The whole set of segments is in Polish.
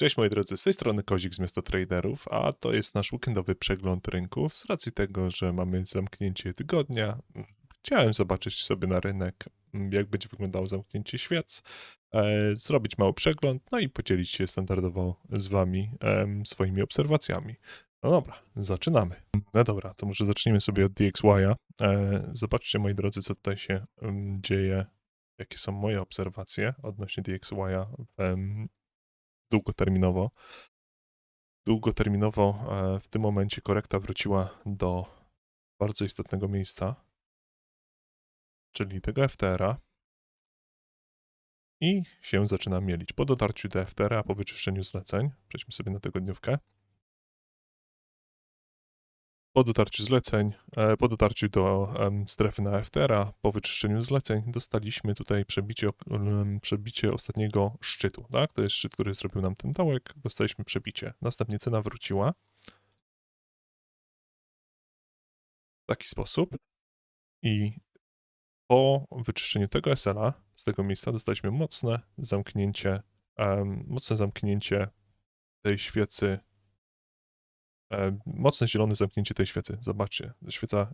Cześć moi drodzy, z tej strony Kozik z Miasta Traderów, a to jest nasz weekendowy przegląd rynków. Z racji tego, że mamy zamknięcie tygodnia, chciałem zobaczyć sobie na rynek, jak będzie wyglądało zamknięcie świec, e, zrobić mały przegląd, no i podzielić się standardowo z wami swoimi obserwacjami. No dobra, zaczynamy. No dobra, to może zacznijmy sobie od DXY. E, zobaczcie moi drodzy, co tutaj się dzieje, jakie są moje obserwacje odnośnie DXY w długoterminowo. Długoterminowo e, w tym momencie korekta wróciła do bardzo istotnego miejsca, czyli tego FTR-a i się zaczyna mielić. Po dotarciu do FTR-a, po wyczyszczeniu zleceń, przejdźmy sobie na tygodniówkę, po dotarciu zleceń, e, po dotarciu do strefy na FTR-a, po wyczyszczeniu zleceń, dostaliśmy tutaj przebicie, przebicie ostatniego szczytu. Tak? To jest szczyt, który zrobił nam ten dołek. Dostaliśmy przebicie. Następnie cena wróciła. W taki sposób. I po wyczyszczeniu tego SL-a, z tego miejsca dostaliśmy mocne zamknięcie, mocne zamknięcie tej świecy E, mocne zielone zamknięcie tej świecy. Zobaczcie, świeca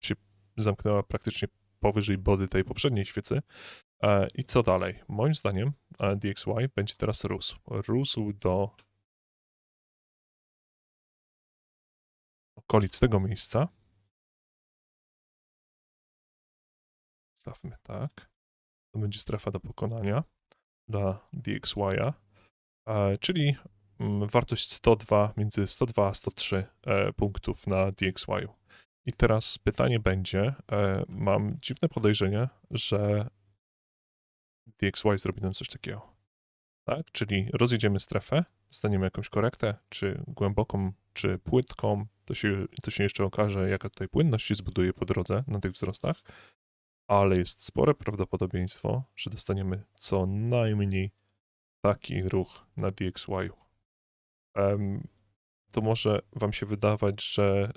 się zamknęła praktycznie powyżej body tej poprzedniej świecy. E, I co dalej? Moim zdaniem e, DXY będzie teraz rósł. Rósł do okolic tego miejsca. Stawmy tak. To będzie strefa do pokonania dla DXY, czyli wartość 102, między 102 a 103 e, punktów na DXY. I teraz pytanie będzie, e, mam dziwne podejrzenie, że DXY zrobi nam coś takiego. Tak? Czyli rozjedziemy strefę, dostaniemy jakąś korektę, czy głęboką, czy płytką. To się, to się jeszcze okaże, jaka tutaj płynność się zbuduje po drodze na tych wzrostach, ale jest spore prawdopodobieństwo, że dostaniemy co najmniej taki ruch na DXY to może Wam się wydawać, że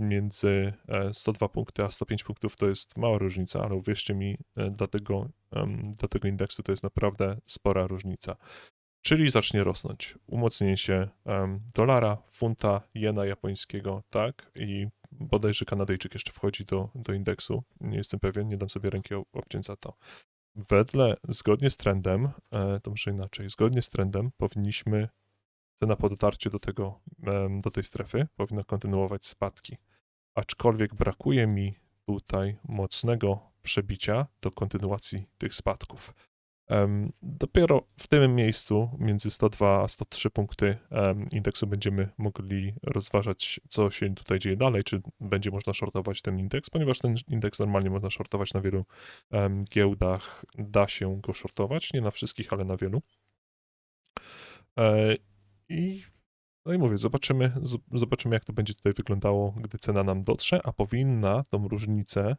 między 102 e, punkty a 105 punktów to jest mała różnica, ale uwierzcie mi, e, dla tego, dla tego indeksu to jest naprawdę spora różnica. Czyli zacznie rosnąć umocnienie się dolara, funta, jena japońskiego, tak? I bodajże Kanadyjczyk jeszcze wchodzi do, do indeksu. Nie jestem pewien, nie dam sobie ręki obciąć za to. Wedle, zgodnie z trendem, e, to może inaczej, zgodnie z trendem powinniśmy cena po dotarciu do, tego, do tej strefy powinna kontynuować spadki. Aczkolwiek brakuje mi tutaj mocnego przebicia do kontynuacji tych spadków. Dopiero w tym miejscu, między 102 a 103 punkty indeksu, będziemy mogli rozważać, co się tutaj dzieje dalej, czy będzie można shortować ten indeks, ponieważ ten indeks normalnie można shortować na wielu giełdach, da się go shortować, nie na wszystkich, ale na wielu. I no i mówię, zobaczymy, zobaczymy, jak to będzie tutaj wyglądało, gdy cena nam dotrze, a powinna tą różnicę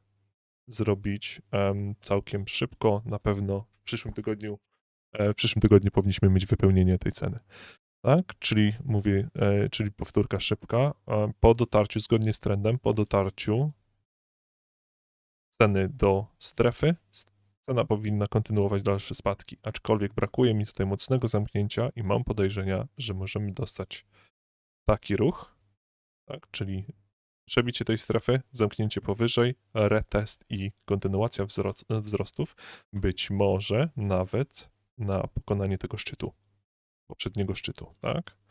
zrobić um, całkiem szybko. Na pewno w przyszłym tygodniu, e, w przyszłym tygodniu powinniśmy mieć wypełnienie tej ceny. Tak? Czyli mówię, e, czyli powtórka szybka. E, po dotarciu, zgodnie z trendem, po dotarciu ceny do strefy, cena powinna kontynuować dalsze spadki, aczkolwiek brakuje mi tutaj mocnego zamknięcia i mam podejrzenia, że możemy dostać taki ruch, tak, czyli przebicie tej strefy, zamknięcie powyżej, retest i kontynuacja wzrostów, być może nawet na pokonanie tego szczytu, poprzedniego szczytu, tak?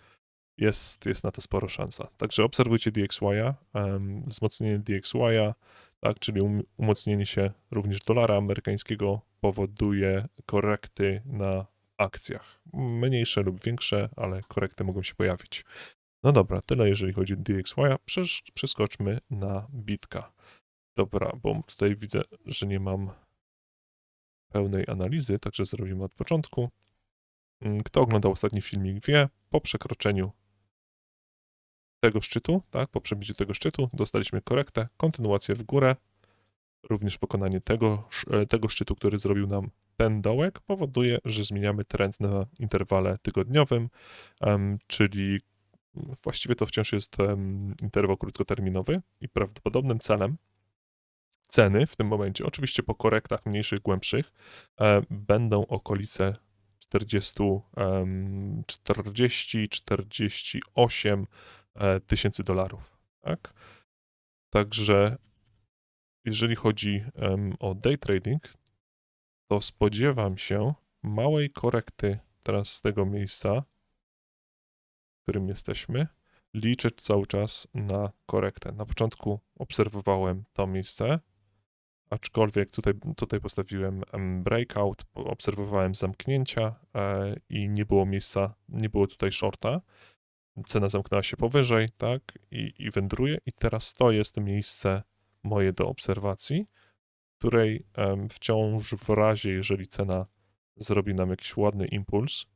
Jest, jest na to sporo szansa. Także obserwujcie DXY, um, wzmocnienie DXY, tak, czyli um, umocnienie się również dolara amerykańskiego powoduje korekty na akcjach. Mniejsze lub większe, ale korekty mogą się pojawić. No dobra, tyle jeżeli chodzi o DXY. Przesz przeskoczmy na bitka. Dobra, bo tutaj widzę, że nie mam pełnej analizy, także zrobimy od początku. Mm, kto oglądał ostatni filmik wie, po przekroczeniu tego szczytu, tak, po przebiciu tego szczytu dostaliśmy korektę, kontynuację w górę, również pokonanie tego, e, tego szczytu, który zrobił nam ten dołek, powoduje, że zmieniamy trend na interwale tygodniowym, czyli właściwie to wciąż jest interwał krótkoterminowy i prawdopodobnym celem ceny w tym momencie, oczywiście po korektach mniejszych, głębszych, e, będą okolice 40, em, 40 48 e, tysięcy dolarów. Tak? Także jeżeli chodzi em, o day trading, to spodziewam się małej korekty teraz z tego miejsca, w którym jesteśmy. Liczę cały czas na korektę. Na początku obserwowałem to miejsce, aczkolwiek tutaj, tutaj postawiłem em, breakout, obserwowałem zamknięcia e, i nie było miejsca, nie było tutaj shorta. Cena zamknęła się powyżej, tak, i, i wędruje. I teraz to jest miejsce moje do obserwacji, której em, wciąż w razie, jeżeli cena zrobi nam jakiś ładny impuls,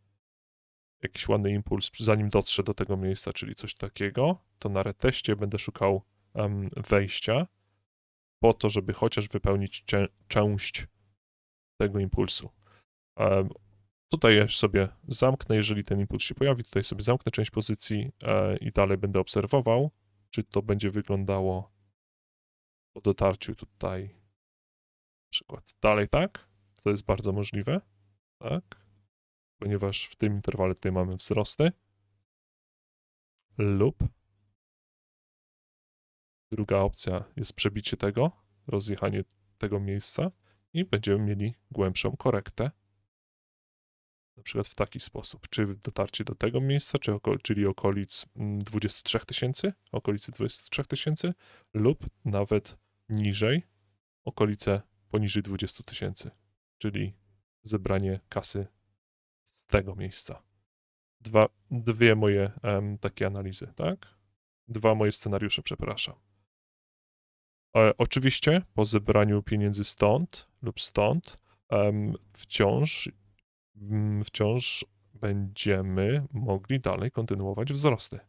jakiś ładny impuls, zanim dotrze do tego miejsca, czyli coś takiego, to na reteście będę szukał wejścia po to, żeby chociaż wypełnić część tego impulsu. Tutaj ja sobie zamknę, jeżeli ten impuls się pojawi, tutaj sobie zamknę część pozycji e, i dalej będę obserwował, czy to będzie wyglądało po dotarciu tutaj. Na przykład dalej tak, to jest bardzo możliwe, tak, ponieważ w tym interwale tutaj mamy wzrosty lub druga opcja jest przebicie tego, rozjechanie tego miejsca i będziemy mieli głębszą korektę na przykład w taki sposób, czy dotarcie do tego miejsca, czy oko, czyli okolic mm, 23 tysięcy, okolicy 23 tysięcy, lub nawet niżej, okolice poniżej 20 tysięcy, czyli zebranie kasy z tego miejsca. Dwa, dwie moje em, takie analizy, tak? Dwa moje scenariusze, przepraszam. E, oczywiście po zebraniu pieniędzy stąd lub stąd em, wciąż mm, wciąż będziemy mogli dalej kontynuować wzrosty.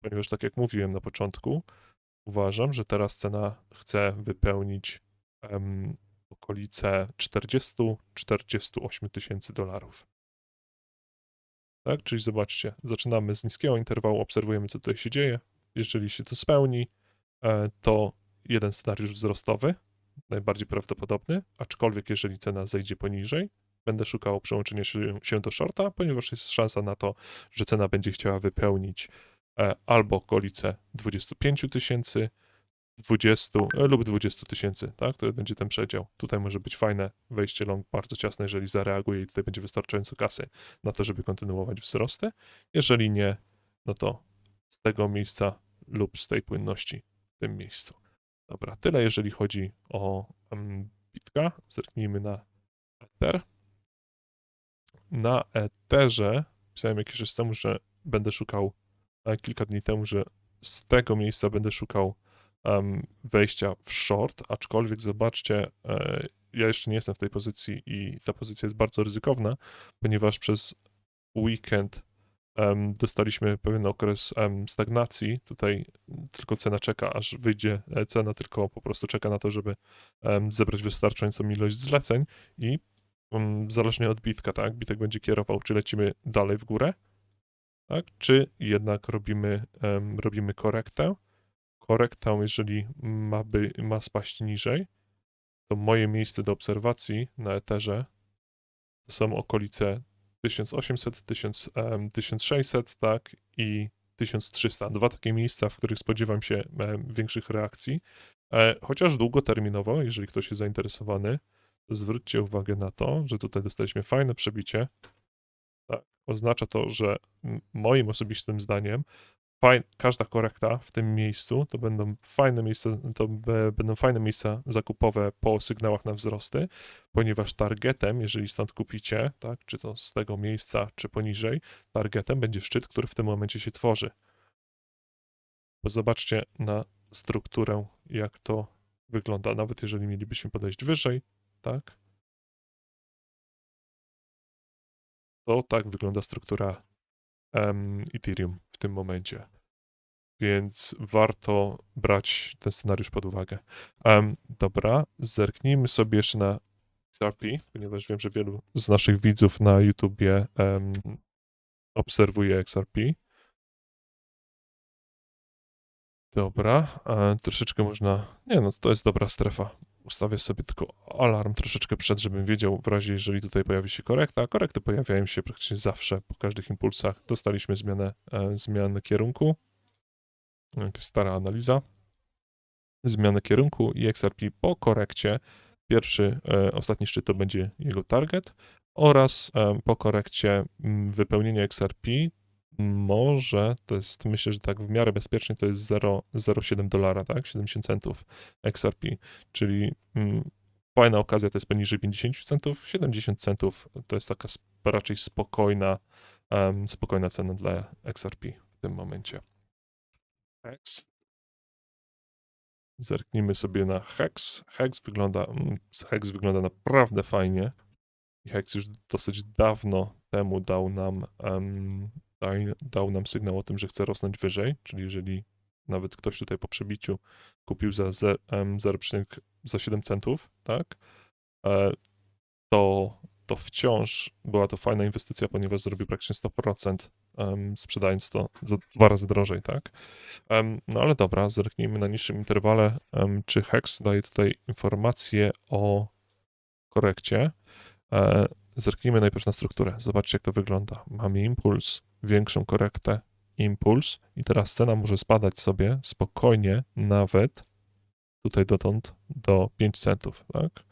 Ponieważ, tak jak mówiłem na początku, uważam, że teraz cena chce wypełnić okolice 40-48 tysięcy dolarów. Tak, czyli zobaczcie, zaczynamy z niskiego interwału, obserwujemy, co tutaj się dzieje. Jeżeli się to spełni, e, to jeden scenariusz wzrostowy, najbardziej prawdopodobny, aczkolwiek jeżeli cena zejdzie poniżej, będę szukał przełączenia się, do shorta, ponieważ jest szansa na to, że cena będzie chciała wypełnić e, albo okolice 25 tysięcy, 20 e, lub 20 tysięcy, tak? To będzie ten przedział. Tutaj może być fajne wejście long bardzo ciasne, jeżeli zareaguje i tutaj będzie wystarczająco kasy na to, żeby kontynuować wzrosty. Jeżeli nie, no to z tego miejsca lub z tej płynności w tym miejscu. Dobra, tyle jeżeli chodzi o um, bitka. Zerknijmy na Ether. Na Etherze pisałem jakiś czas temu, że będę szukał, kilka dni temu, że z tego miejsca będę szukał em, wejścia w short, aczkolwiek zobaczcie, e, ja jeszcze nie jestem w tej pozycji i ta pozycja jest bardzo ryzykowna, ponieważ przez weekend em, dostaliśmy pewien okres em, stagnacji. Tutaj tylko cena czeka, aż wyjdzie e, cena, tylko po prostu czeka na to, żeby em, zebrać wystarczającą ilość zleceń i zależnie od bitka, tak, bitek będzie kierował, czy lecimy dalej w górę, tak, czy jednak robimy, em, robimy korektę. Korektę, jeżeli ma, by, ma spaść niżej, to moje miejsce do obserwacji na Etherze to są okolice 1800, 1000, em, 1600, tak, i 1300. Dwa takie miejsca, w których spodziewam się em, większych reakcji. E, Chociaż długoterminowo, jeżeli ktoś jest zainteresowany, zwróćcie uwagę na to, że tutaj dostaliśmy fajne przebicie. Tak, oznacza to, że moim osobistym zdaniem każda korekta w tym miejscu to będą fajne miejsca, to będą fajne miejsca zakupowe po sygnałach na wzrosty, ponieważ targetem, jeżeli stąd kupicie, tak, czy to z tego miejsca, czy poniżej, targetem będzie szczyt, który w tym momencie się tworzy. Bo zobaczcie na strukturę, jak to wygląda, nawet jeżeli mielibyśmy podejść wyżej, tak, to tak wygląda struktura em, Ethereum w tym momencie. Więc warto brać ten scenariusz pod uwagę. Em, dobra, zerknijmy sobie jeszcze na XRP, ponieważ wiem, że wielu z naszych widzów na YouTubie em, obserwuje XRP. Dobra, e, troszeczkę można. Nie, no to jest dobra strefa. Ustawię sobie tylko alarm troszeczkę przed, żebym wiedział w razie, jeżeli tutaj pojawi się korekta. Korekty pojawiają się praktycznie zawsze po każdych impulsach. Dostaliśmy zmianę, e, zmianę kierunku. Jakaś stara analiza. Zmianę kierunku i XRP po korekcie. Pierwszy, e, ostatni szczyt to będzie jego target oraz e, po korekcie m, wypełnienie XRP może, to jest, myślę, że tak w miarę bezpiecznie, to jest 0,07 dolara, tak, 70 centów XRP, czyli mm, fajna okazja to jest poniżej 50 centów, 70 centów to jest taka raczej spokojna, em, spokojna cena dla XRP w tym momencie. Hex. Zerknijmy sobie na Hex. Hex wygląda, mm, Hex wygląda naprawdę fajnie. Hex już dosyć dawno temu dał nam daj- dał nam sygnał o tym, że chce rosnąć wyżej, czyli jeżeli nawet ktoś tutaj po przebiciu kupił za ze- em, 0,7 centów, tak, e, to, to wciąż była to fajna inwestycja, ponieważ zrobił praktycznie 100%, em, sprzedając to za dwa razy drożej, tak. No ale dobra, zerknijmy na niższym interwale, czy Hex daje tutaj informacje o korekcie. Zerknijmy najpierw na strukturę. Zobaczcie, jak to wygląda. Mamy impuls, większą korektę, impuls i teraz cena może spadać sobie spokojnie nawet tutaj dotąd do 5 centów, tak?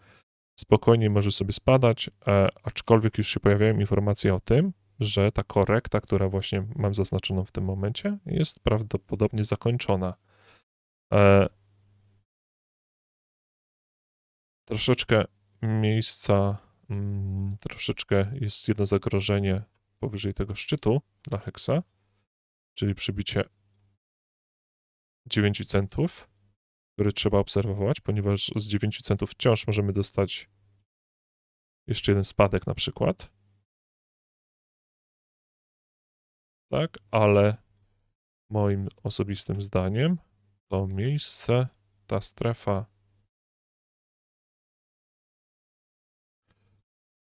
Spokojnie może sobie spadać, e, aczkolwiek już się pojawiają informacje o tym, że ta korekta, która właśnie mam zaznaczoną w tym momencie, jest prawdopodobnie zakończona. E, troszeczkę miejsca, mm, troszeczkę jest jedno zagrożenie powyżej tego szczytu dla Hexa, czyli przybicie 9 centów, który trzeba obserwować, ponieważ z 9 centów wciąż możemy dostać jeszcze jeden spadek na przykład. Tak, ale moim osobistym zdaniem to miejsce, ta strefa,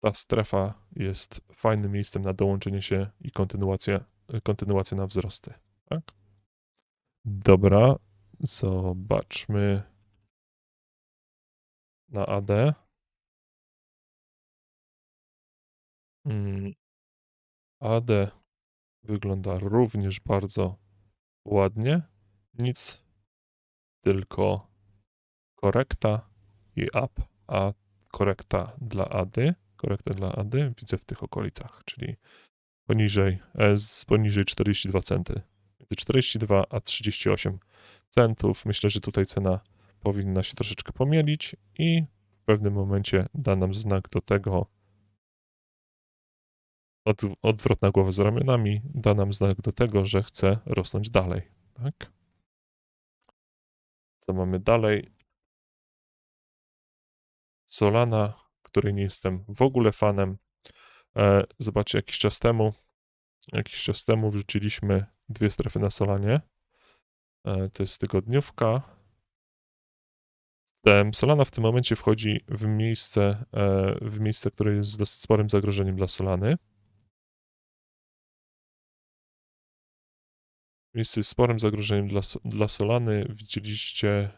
ta strefa jest fajnym miejscem na dołączenie się i kontynuację, kontynuację na wzrosty. Tak? Dobra, zobaczmy na AD. Mm, AD wygląda również bardzo ładnie. Nic, tylko korekta i up, a korekta dla AD, korekta dla AD widzę w tych okolicach, czyli poniżej, e, z poniżej 42 centy. Między 42 a 38 centów. Myślę, że tutaj cena powinna się troszeczkę pomielić i w pewnym momencie da nam znak do tego, od, odwrotna głowa z ramionami da nam znak do tego, że chce rosnąć dalej. Tak? Co mamy dalej? Solana, której nie jestem w ogóle fanem. E, zobaczcie, jakiś czas temu, jakiś czas temu wrzuciliśmy dwie strefy na Solanie. E, to jest tygodniówka. Solana w tym momencie wchodzi w miejsce, e, w miejsce, które jest dosyć sporym zagrożeniem dla Solany. Miejsce jest sporym zagrożeniem dla, dla Solany. Widzieliście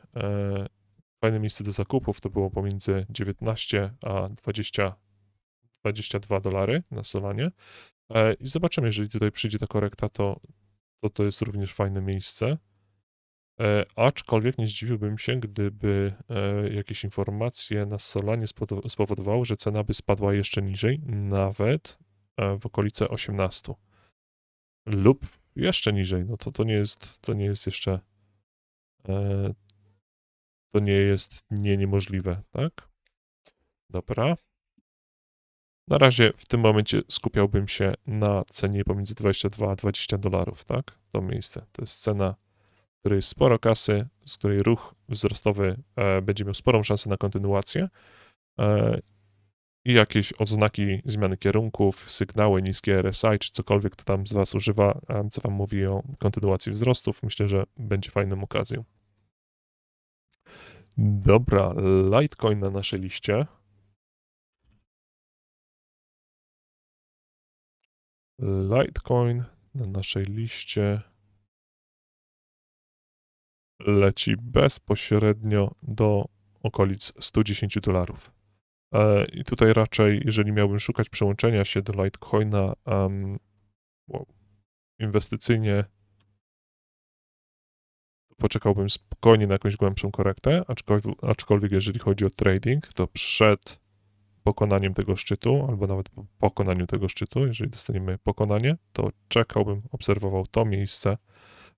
fajne miejsce do zakupów. To było pomiędzy 19 a 20, 22 dolary na Solanie. E, I zobaczymy, jeżeli tutaj przyjdzie ta korekta, to to, to jest również fajne miejsce. E, aczkolwiek nie zdziwiłbym się, gdyby e, jakieś informacje na Solanie spowodowały, że cena by spadła jeszcze niżej, nawet w okolice 18 lub jeszcze niżej. No to to nie jest, to nie jest jeszcze to nie jest nie niemożliwe, tak? Dobra. Na razie w tym momencie skupiałbym się na cenie pomiędzy 22 a 20 dolarów, tak? To miejsce. To jest cena, w której jest sporo kasy, z której ruch wzrostowy e, będzie miał sporą szansę na kontynuację. E, I jakieś odznaki zmiany kierunków, sygnały, niskie RSI, czy cokolwiek to tam z Was używa, e, co Wam mówi o kontynuacji wzrostów, myślę, że będzie fajną okazją. Dobra, Litecoin na naszej liście. Litecoin na naszej liście leci bezpośrednio do okolic 110 dolarów. E, I tutaj raczej, jeżeli miałbym szukać przełączenia się do Litecoina um, inwestycyjnie, poczekałbym spokojnie na jakąś głębszą korektę, aczkolwiek, aczkolwiek jeżeli chodzi o trading, to przed pokonaniem tego szczytu, albo nawet po pokonaniu tego szczytu, jeżeli dostaniemy pokonanie, to czekałbym, obserwował to miejsce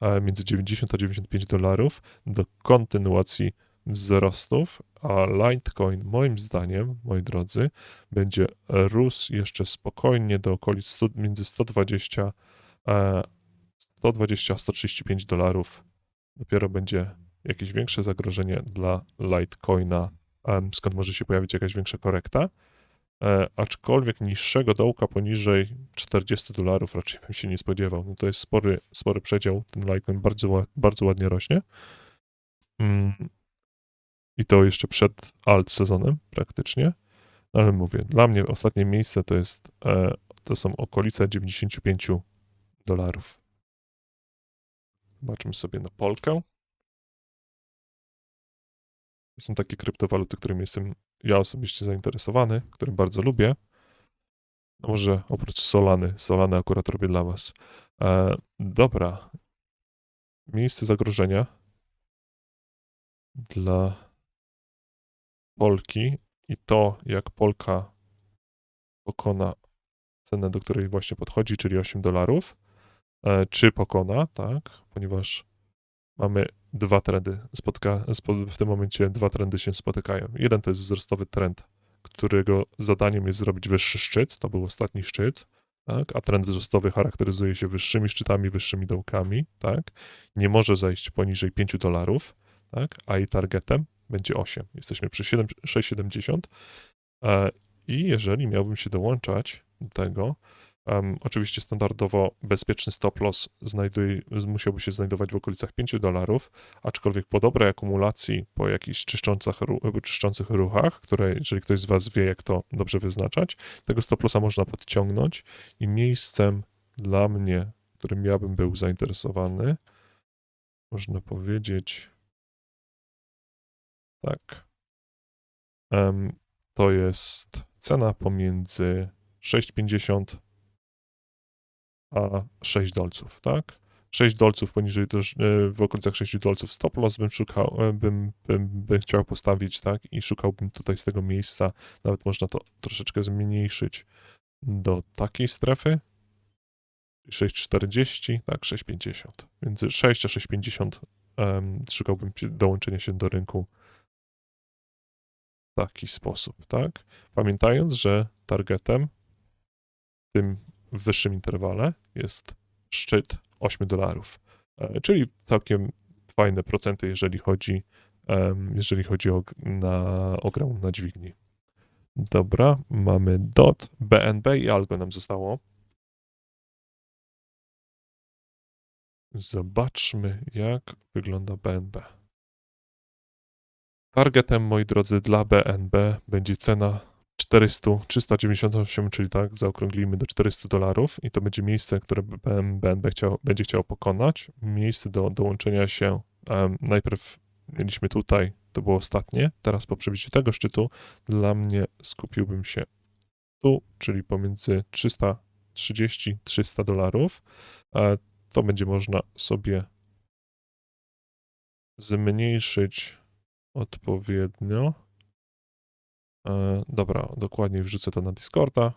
e, między 90 a 95 dolarów do kontynuacji wzrostów, a Litecoin moim zdaniem, moi drodzy, będzie rósł jeszcze spokojnie do okolic 100, między 120 a 120 a 135 dolarów. Dopiero będzie jakieś większe zagrożenie dla Litecoina, skąd może się pojawić jakaś większa korekta. E, aczkolwiek niższego dołka poniżej 40 dolarów raczej bym się nie spodziewał. No to jest spory, spory przedział. Ten Litecoin bardzo, bardzo ładnie rośnie. Mm. I to jeszcze przed alt sezonem praktycznie. No Ale mówię, dla mnie ostatnie miejsce to jest, e, to są okolice 95 dolarów. Zobaczmy sobie na Polkę. Są takie kryptowaluty, którymi jestem ja osobiście zainteresowany, które bardzo lubię. No może oprócz Solany. Solany akurat robię dla was. E, dobra. Miejsce zagrożenia dla Polki i to, jak Polka pokona cenę, do której właśnie podchodzi, czyli 8 dolarów, czy pokona, tak, ponieważ mamy dwa trendy, spotka, spo, w tym momencie dwa trendy się spotykają. Jeden to jest wzrostowy trend, którego zadaniem jest zrobić wyższy szczyt, to był ostatni szczyt, tak, a trend wzrostowy charakteryzuje się wyższymi szczytami, wyższymi dołkami, tak, nie może zejść poniżej 5 dolarów, tak, a jej targetem będzie 8. Jesteśmy przy 7 6,70 e, i jeżeli miałbym się dołączać do tego, em, oczywiście standardowo bezpieczny stop loss znajduje, musiałby się znajdować w okolicach 5 dolarów, aczkolwiek po dobrej akumulacji, po jakichś czyszczących, ru- czyszczących ruchach, które jeżeli ktoś z Was wie, jak to dobrze wyznaczać, tego stop lossa można podciągnąć i miejscem dla mnie, którym ja bym był zainteresowany, można powiedzieć, tak. Em, to jest cena pomiędzy 6,50 a 6 dolców, tak? 6 dolców poniżej, e, w okolicach 6 dolców stop loss bym szukał, e, bym, bym, bym chciał postawić, tak? I szukałbym tutaj z tego miejsca, nawet można to troszeczkę zmniejszyć do takiej strefy. 6,40, tak, 6,50. Między 6 a 6,50 em, szukałbym dołączenia się do rynku w taki sposób, tak? Pamiętając, że targetem w wyższym interwale jest szczyt 8 dolarów, e, czyli całkiem fajne procenty, jeżeli chodzi, jeżeli chodzi o, na, o grę na dźwigni. Dobra, mamy DOT, BNB i Algo nam zostało. Zobaczmy, jak wygląda BNB. Targetem, moi drodzy, dla BNB będzie cena 400, 398, czyli tak, zaokrąglimy do 400 dolarów i to będzie miejsce, które BNB chciał, będzie chciał pokonać. Miejsce do dołączenia się em, najpierw mieliśmy tutaj, to było ostatnie, teraz po przebiciu tego szczytu dla mnie skupiłbym się tu, czyli pomiędzy 330-300 dolarów. E, To będzie można sobie zmniejszyć odpowiednio. E, dobra, dokładnie wrzucę to na Discorda.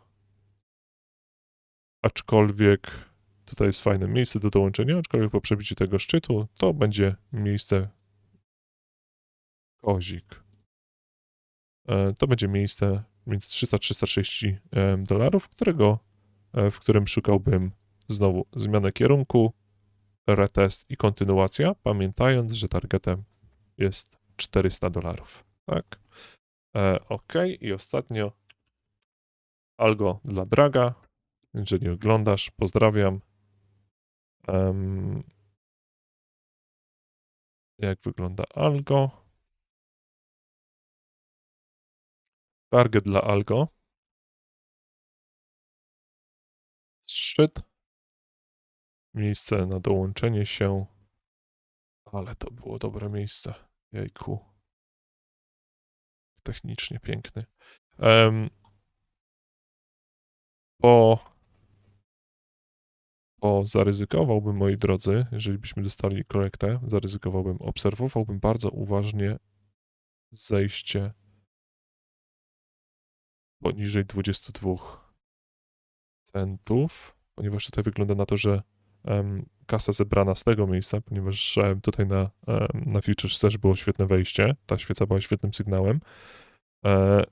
Aczkolwiek tutaj jest fajne miejsce do dołączenia, aczkolwiek po przebiciu tego szczytu to będzie miejsce kozik. E, To będzie miejsce między 300-330 em, dolarów, którego, e, w którym szukałbym znowu zmianę kierunku, retest i kontynuacja, pamiętając, że targetem jest 400 dolarów. Tak? E, ok, i ostatnio algo dla Draga. Jeżeli oglądasz, pozdrawiam. Em, jak wygląda algo? Target dla algo. Szczyt. Miejsce na dołączenie się. Ale to było dobre miejsce. Jejku. Technicznie piękny. Em, bo, bo zaryzykowałbym, moi drodzy, jeżeli byśmy dostali korektę, zaryzykowałbym, obserwowałbym bardzo uważnie zejście poniżej 22 centów, ponieważ tutaj wygląda na to, że kasa zebrana z tego miejsca, ponieważ tutaj na, na Futures też było świetne wejście, ta świeca była świetnym sygnałem. E,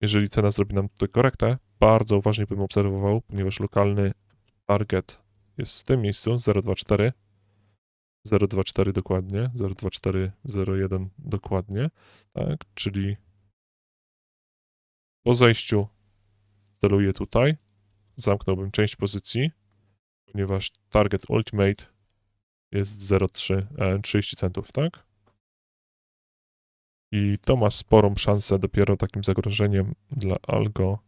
jeżeli cena zrobi nam tutaj korektę, bardzo uważnie bym obserwował, ponieważ lokalny target jest w tym miejscu 024. 024 dokładnie, 02401 dokładnie, tak, czyli po zejściu celuję tutaj, zamknąłbym część pozycji, ponieważ target ultimate jest 0,3, e, 30 centów, tak? I to ma sporą szansę dopiero takim zagrożeniem dla algo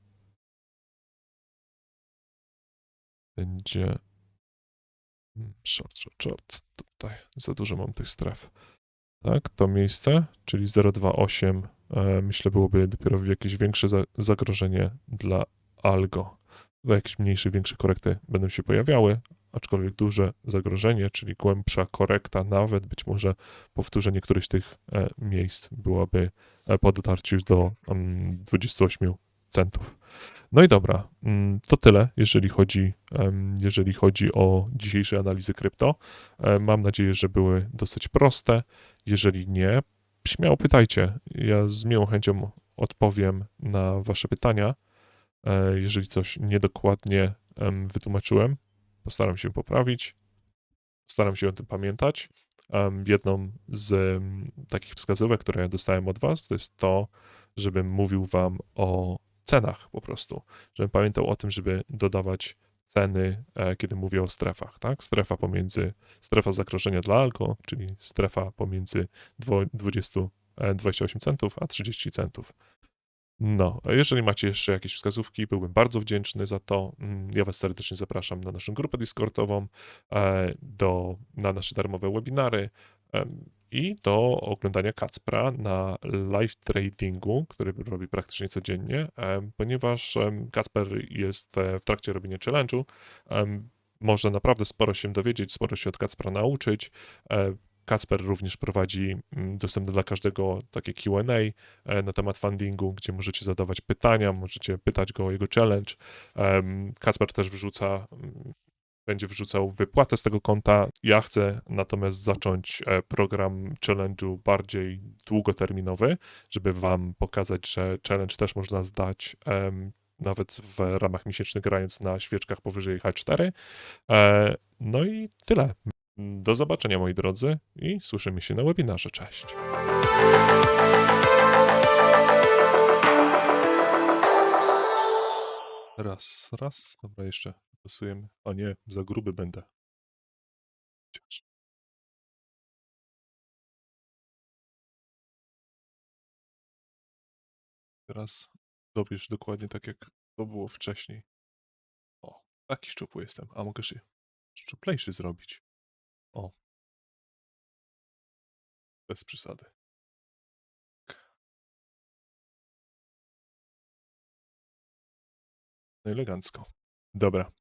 będzie Mm, short, short, short. Tutaj za dużo mam tych stref. Tak, to miejsce, czyli 028, e, myślę byłoby dopiero jakieś większe za zagrożenie dla algo. Jakieś mniejsze, większe korekty będą się pojawiały, aczkolwiek duże zagrożenie, czyli głębsza korekta, nawet być może powtórzenie którychś tych e, miejsc byłaby e, po dotarciu do mm, 28 centów. No i dobra, mm, to tyle, jeżeli chodzi, jeżeli chodzi o dzisiejsze analizy krypto. E, Mam nadzieję, że były dosyć proste. Jeżeli nie, śmiało pytajcie. Ja z miłą chęcią odpowiem na Wasze pytania. E, Jeżeli coś niedokładnie em, wytłumaczyłem, postaram się poprawić. Staram się o tym pamiętać. Jedną z takich wskazówek, które ja dostałem od Was, to jest to, żebym mówił Wam o cenach po prostu. Żebym pamiętał o tym, żeby dodawać ceny, e, kiedy mówię o strefach, tak? Strefa pomiędzy, strefa zagrożenia dla algo, czyli strefa pomiędzy dwo- 20, e, 28 centów a 30 centów. No, jeżeli macie jeszcze jakieś wskazówki, byłbym bardzo wdzięczny za to. Mm, Ja Was serdecznie zapraszam na naszą grupę Discordową, e, do, na nasze darmowe webinary em, i do oglądania Kacpra na live tradingu, który robi praktycznie codziennie, em, ponieważ Kacper jest e, w trakcie robienia challenge'u. Można naprawdę sporo się dowiedzieć, sporo się od Kacpra nauczyć. Kacper również prowadzi mm, dostępne dla każdego takie QA e, na temat fundingu, gdzie możecie zadawać pytania, możecie pytać go o jego challenge. Kacper też wrzuca, mm, będzie wrzucał wypłatę z tego konta. Ja chcę natomiast zacząć e, program challenge'u bardziej długoterminowy, żeby wam pokazać, że challenge też można zdać nawet w ramach miesięcznych grając na świeczkach powyżej H4. E, No i tyle. Do zobaczenia moi drodzy i słyszymy się na webinarze. Cześć. Raz, raz. Dobra, jeszcze pasujemy. O nie, za gruby będę. Chociaż. Teraz dobierz dokładnie tak, jak to było wcześniej. O, taki szczupły jestem. A mogę się szczuplejszy zrobić. O. Bez przesady. Elegancko. Dobra.